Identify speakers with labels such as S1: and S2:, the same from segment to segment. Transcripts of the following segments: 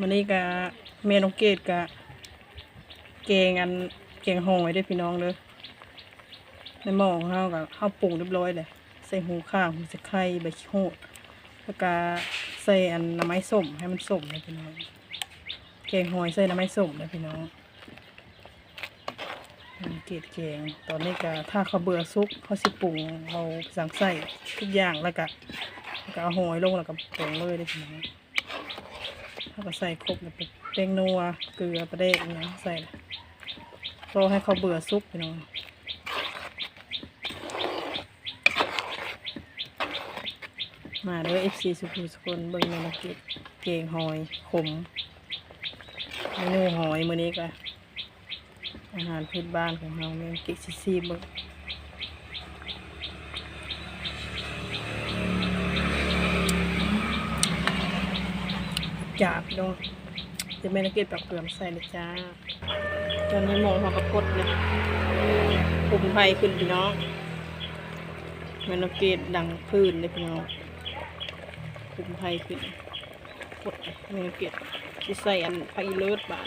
S1: มันนี้ก็เมนองเกตก็แกงอันแกงหอยเด้พี่น้องเด้อในหม้อของเฮาก็เฮาวปรุงเรียบร้อยเลยใส่หูข้าวหูสะไคร้ใบขี้โหดแล้วก็ใส่อันน้ำไม้ส้มให้มันส้มเลยพี่น้องแกงหอยใส่น้ำไม้ส้มเลยพี่น้องเกตแกงตอนนี้ก็ถ้าเขาเบื่อซุปเขาสิปรุงเอาสั่งใส่ทุกอย่างแล้วก็แล้วก็หอยลงแล้วก็ปรุงเลยเด้พี่น้อง เขาก็ใส่ครบเลยเปงนัวเกลือปลาเดกอย่างใส่รอให้เขาเบื่อซุปไปหน่อยมาเด้อ FC สุขุมสกุลเบิ่งเมนูกิเกงหอยขมเมนูหอยมื้อนี้ก็อาหารพื้นบ้านของเราเมนูกิจซิซี่เบิ่ง จับพี่น้องจะเมนูกิจแบบเกลือมใส่เลยจ้า ตอนนี้มองเขาก็กดเลยคุมไฟขึ้นพี่น้องเมนูกิจดังพื้นเลยพี่น้องคุมไฟขึ้นกดเมนูกิจที่ใส่อันไฟเลิศบาท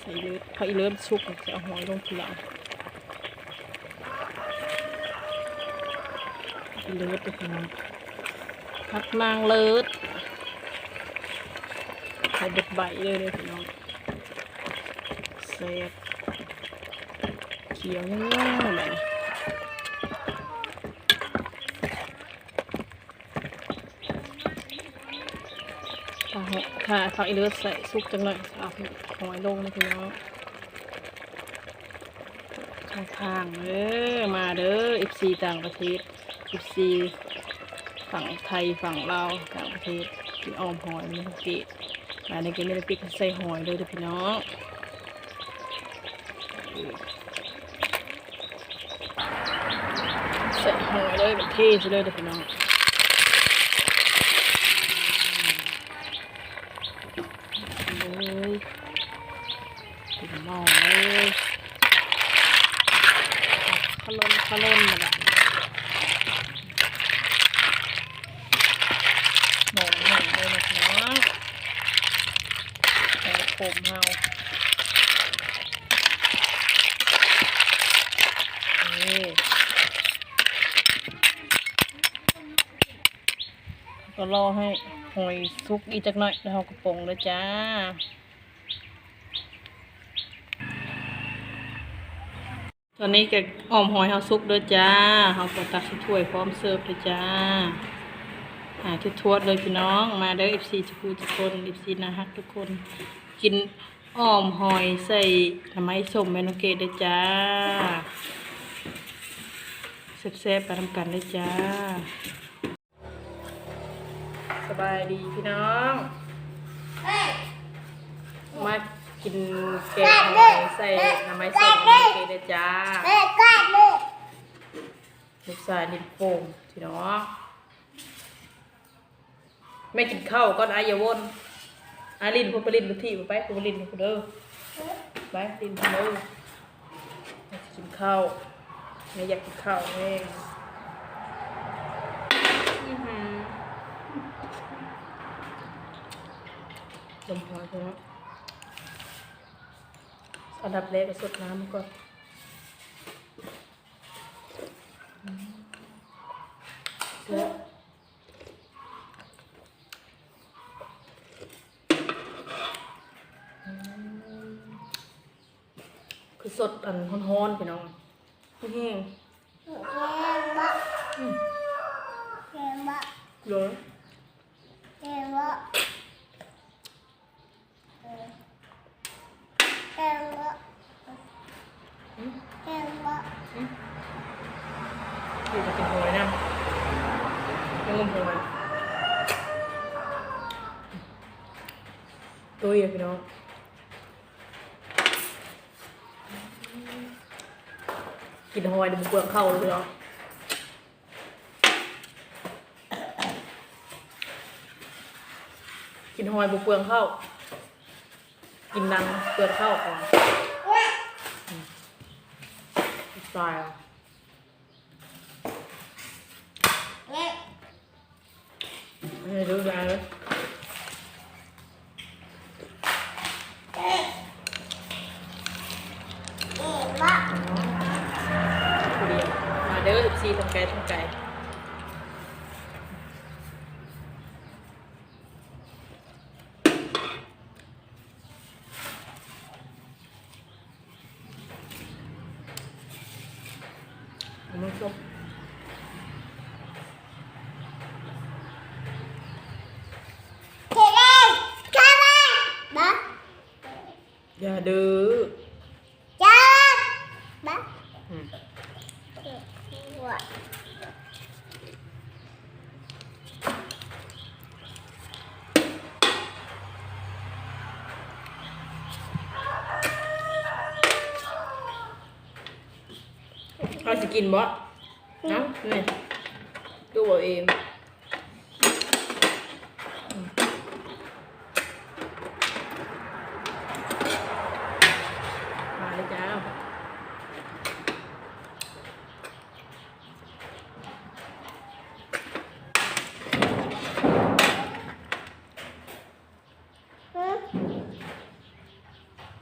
S1: ใส่เลิศไฟเลิศชุกจะเอาหอยลงทีหลังเลิศเลยพี่น้องพักนางเลิศ ส่เบ็ดใบเลยเลยพี่น้องเสียบเขียวง่ายๆแบบถ้าหอยถ้าเขาอีเลือดใส่ซุปจังเลยเอาหอยลงนะพี่น้องข้างๆเด้อมาเด้อ FC ต่างประเทศ FC ฝั่งไทยฝั่งลาวต่างประเทศกินออมหอยมันเกต มาในเกมไม่ได้ปิดใส่หอยเลยเด้อพี่น้องใส่หอยเลยแบบเท่ซะเลยเด้อพี่น้องเลยถึงม้อเลยขล้นขล้นมาละหม้อหนึ่งเลยนะพี่น้อง แห ผมเฮานี่ก็รอให้หอยสุกอีกจักหน่อยแล้วเราก็ปงเลยจ้าตอนนี้ก็อ้อมหอยเฮาสุกด้อจ้าเฮาก็ตักถ้วยพร้อมเสิร์ฟเลยจ้าหาทุกทวดเลยพี่น้อง มาเด้อ FC ทุกคนทุกคน FC นะฮักทุกคน กินอ้อมหอยใส่ทำไมส้มแมนอเกตเลยจ้าแซ่บๆไปทำกันเลยจ้า สบายดีพี่น้อง มากินแกงหอยใส่ทำไมส้มแมนอเกตเลยจ้าลูกชายนิดโป่งพี่น้องไม่กินข้าวก็อายาวน อาลินพูดไปลินไปที่ไปพูดไปลินพูดเด้อไปลินพูดเด้ออยากกินข้าวไม่อยากกินข้าวแม่งอื้อหือลมพอใช่ไหมอันดับแรกก็สดน้ำมันก่อนอืมเสร็จ คือส ดอันฮ้อนๆพี่น้องแห้งๆเลยอืมอืมอยู่จะกินหอยนะยังงมหอยตัวใหญ่พี่น้อง กินหอยเดี๋ยวมันเปลือกเข้าเลยเนาะกินหอยบุเปลืองเข้า กินนังเปลือกเข้าก่อนอืมสไตล์ไม่รู้อะไรเลย ทั้งไก่ทั้งไก่เอามันจบ
S2: เทเลข้าวบ้า
S1: อย่าดื้อ
S2: จ้าบ้า
S1: อืม
S2: หัว
S1: เอาสิ กินบ่นะนี่ดูบ่เองอืมมาเลยจ้า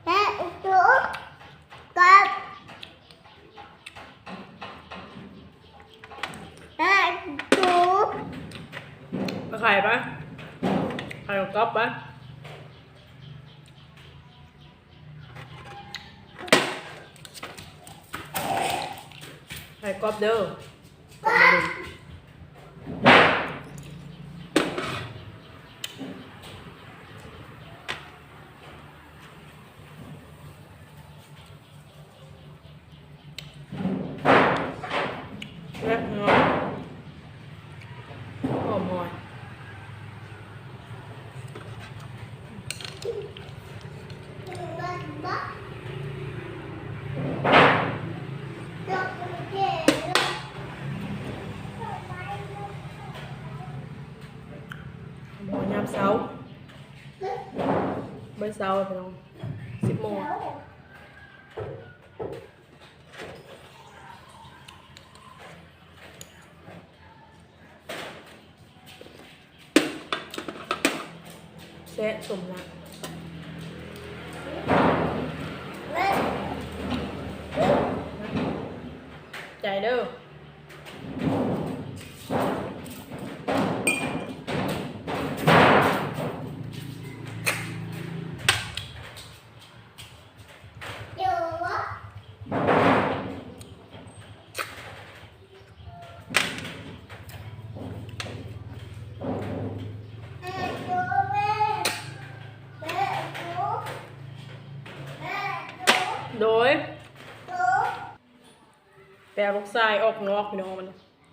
S2: แม่จุ๊กกับแม่จุ๊ก
S1: มาไข่ปะไข่กับก๊อบปะไข่ กอบเด้อกอบมาดูแรกเนาะหอมหอย
S2: บ้าจุ๊กเก๋
S1: หมอยามเช้า เบอร์เช้าพี่น้อ โด
S2: ยแป
S1: ลลูกทรายออกนอกพี่น้องมัน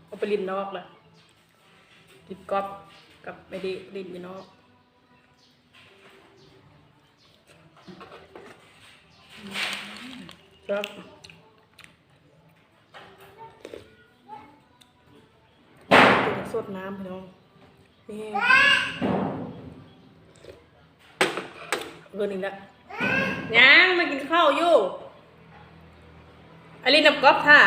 S1: เอาไปริมนอกเลยติดก๊อบกับไปดิริมอยู่นอกครับสดน้ำพี่น้องนี่เกินอีกแล้ว ยังมากินข้าวอยู่อลินนับก๊อบท่า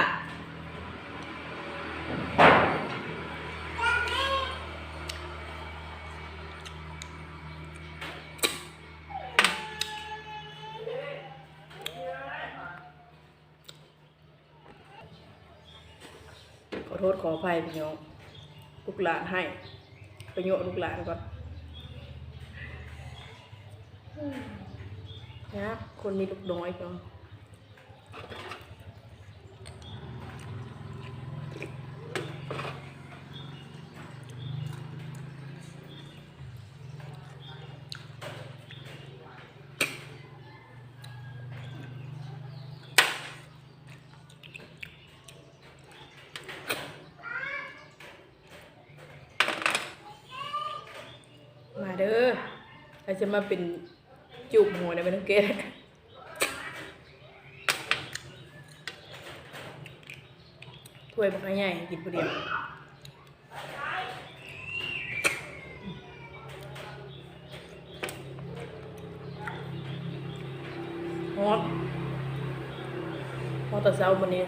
S1: ขอโทษขออภัยพี่น้องลูกหลานให้ไปโยกลูกหลานก่อน นะคนมีลูกน้อยพี่น้องมาเด้อเราจะมาเป็น จูบหัวในเป็นเกตถ้วยบักใหญ่กินผู้เดียวฮอตฮอตแต่เช้าวันนี้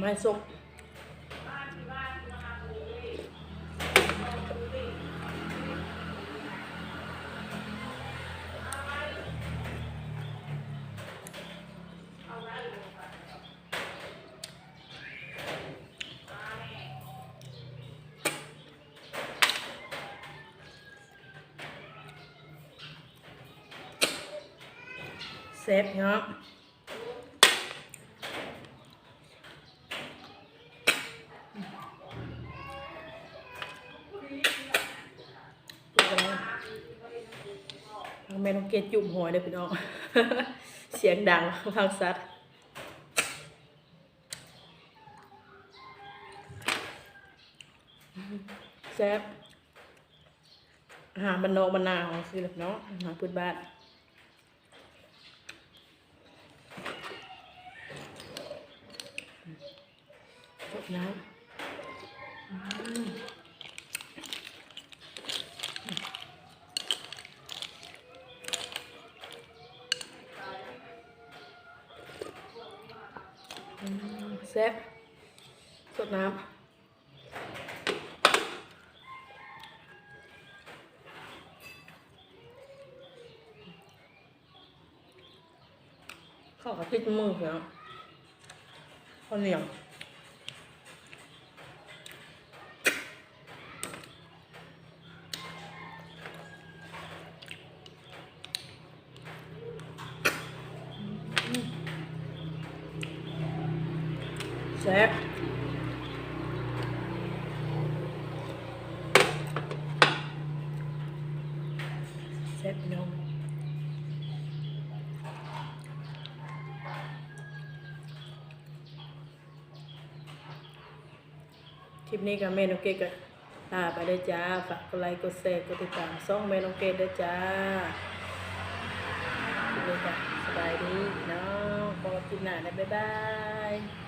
S1: ไม่ซุปเซฟเนาะ ม่ต้องเกตจุ่มหอยเลยพี่น้อง เสียงดังฟังซัดแซ่บอาหารบ้านนอกบ้านนาของสิเนาะอาหารพื้นบ้าน จบน้ำอืมอืม แซ่บสดน้ำข้าวกับพริกมือเหรอข้าวเหนียว แซ่บแซ่บพี่น้องคลิปนี้กับเมนูเกกก็ลาไปได้จ้า ฝากกดไลค์กดแชร์กดติดตามซ่องเมนูเกกด้จ้าคลิปนี้ก็สบายดีพี่น้องพอกินหน้าได้บ๊ายบาย